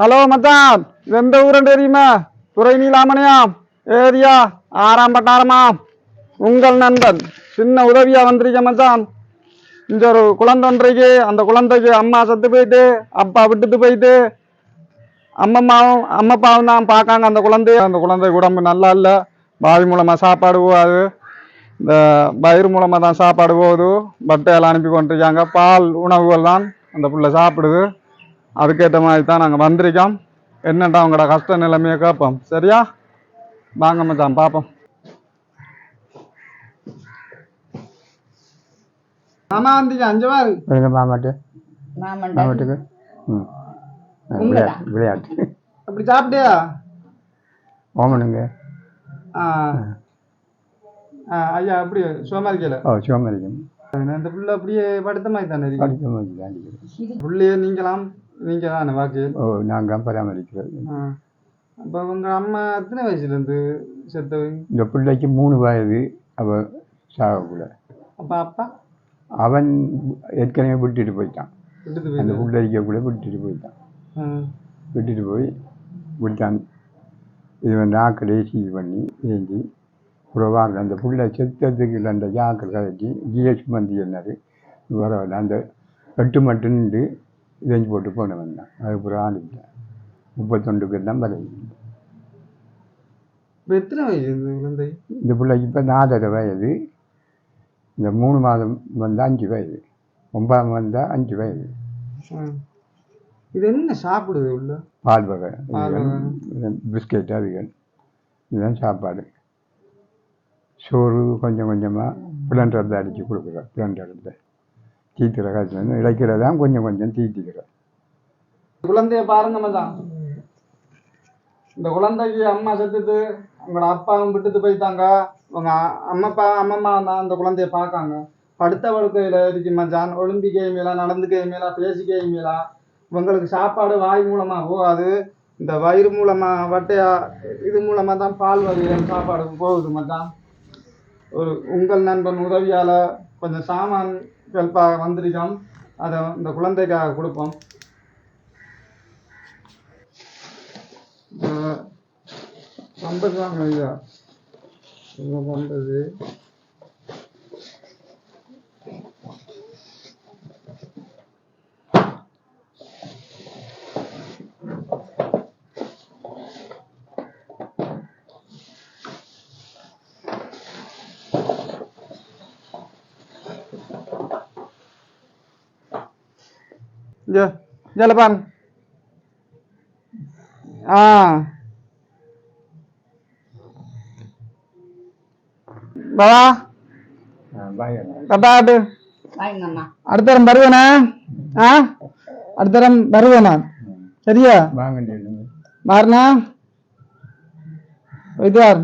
Hello மச்சான். எந்த ஊருன்னு தெரியுமா? துறை நீலாமணியா? ஏரியா ஆறாம் பட்டாரமா உங்கள் நண்பன். சின்ன உதவியா வந்திருக்கேன் மச்சான். இங்க ஒரு குழந்தை ஒன்றைக்கு அந்த குழந்தைக்கு அம்மா செத்து போயிட்டு அப்பா விட்டுட்டு போயிட்டு அம்மம்மாவும் அம்மப்பாவும் தான் பார்க்காங்க அந்த குழந்தைய. அந்த குழந்தை உடம்பு நல்லா இல்லை. வாய் மூலமா சாப்பாடு போகாது. இந்த வயிறு மூலமா தான் சாப்பாடு போகுது. பட்டையெல்லாம் அனுப்பி கொண்டிருக்காங்க. பால் உணவுகள் தான். அந்த புள்ள சாப்பிடுது. அதுக்கேற்ற மாதிரி தான் நாங்கள் வந்திருக்கோம். என்னட்டா உங்களோட கஷ்ட நிலைமையை கேட்போம். சரியா? வாங்க மச்சான் பார்ப்போம் ஆமா வந்தீங்க அஞ்சு வாரு எங்க மாமாட்டு? மாமன்டா மாமாட்டுக்கு? ம். உண்மைதான். விளையாட்டு. அப்படி சாப்பிட்டியா? ஓமனுங்க. ஆ. ஆ, ஐயா அப்படி சும்மா இருக்கல ஓ சிவமரிக்கம் இந்த புள்ள அப்படியே படுத்த மாதிரி தானே இருக்கு. படிக்க முடியாது புள்ளையே நீங்களாம் நீங்க தானே வாக்கு? ஓ நாங்கள் பராமரிக்கிறது. அப்ப உங்க அம்மா எத்தனை வயசுல இருந்து செத்தவங்க இந்த பிள்ளைக்கு மூணு வயது அவ சாகக்கூட. அப்ப அப்பா? அவன் ஏற்கனவே விட்டுட்டு போயிட்டான். அந்த பிள்ளைக்க கூட விட்டுட்டு போயிட்டான். விட்டுட்டு போய் விட்டான் இது வந்து ஆக்களை இது பண்ணி ஏஞ்சி புறவாங்க அந்த புள்ளை செத்ததுக்கு ரெண்டு ஆக்கள் கலக்கி ஜிஎஸ் மந்தி என்னாரு வரவில்லை அந்த எட்டு மட்டும் நின்று இதைஞ்சு போட்டு போனவன் தான். அதுக்கப்புறம் ஆண்டுட்டேன் முப்பத்தொண்டுக்கு தான் வரை இப்ப எத்தனை வயசு இந்த குழந்தை? இந்த பிள்ளைக்கு இப்போ நாலரை வயது. இந்த மூணு மாதம் வந்து அஞ்சு வயது. ஒன்பதாம் வந்தால் அஞ்சு வயது. இது என்ன சாப்பிடுது உள்ள? பால் வகை. பிஸ்கெட் அதுகள் இதுதான் சாப்பாடு. சோறு கொஞ்சம் கொஞ்சமாக பிளண்டரில் அடித்து கொடுக்குறேன் பிளண்டரில் தீத்துற காய்ச்சல் இழைக்கிறதான் கொஞ்சம் கொஞ்சம் தீட்டிக்கிறோம் குழந்தைய பாருங்க மச்சான். இந்த குழந்தைக்கு அம்மா செத்துட்டு உங்களோட அப்பாவும் விட்டுட்டு போயிட்டாங்க. உங்க அ- அம்மப்பா அம்மம்மா தான் அந்த குழந்தைய பார்க்காங்க. படுத்த வழக்கையில் இருக்கு மச்சான்? ஒலிம்பிக் மேலா நடந்துக்கை மேலா பேசிக்கை மேலா உங்களுக்கு சாப்பாடு வாய் மூலமாக போகாது. இந்த வயிறு மூலமாக வட்டையா இது மூலமாக தான் பால் வகையில் சாப்பாடு போகுது மச்சான். ஒரு உங்கள் நண்பன் உதவியால் கொஞ்சம் சாமான் ஹெல்ப்பாக வந்திருக்கோம். அதை இந்த குழந்தைக்காக கொடுப்போம். ஐயா. ஐம்பது பண்ணுறது Ja, jalan ஆ பாபா கட்டாட்டு வாங்கம்மா அடுத்த தரம் வருவேனா ஆ அடுத்த தரம் வருவேனா சரியா வாங்க மாறினா வைத்தியார்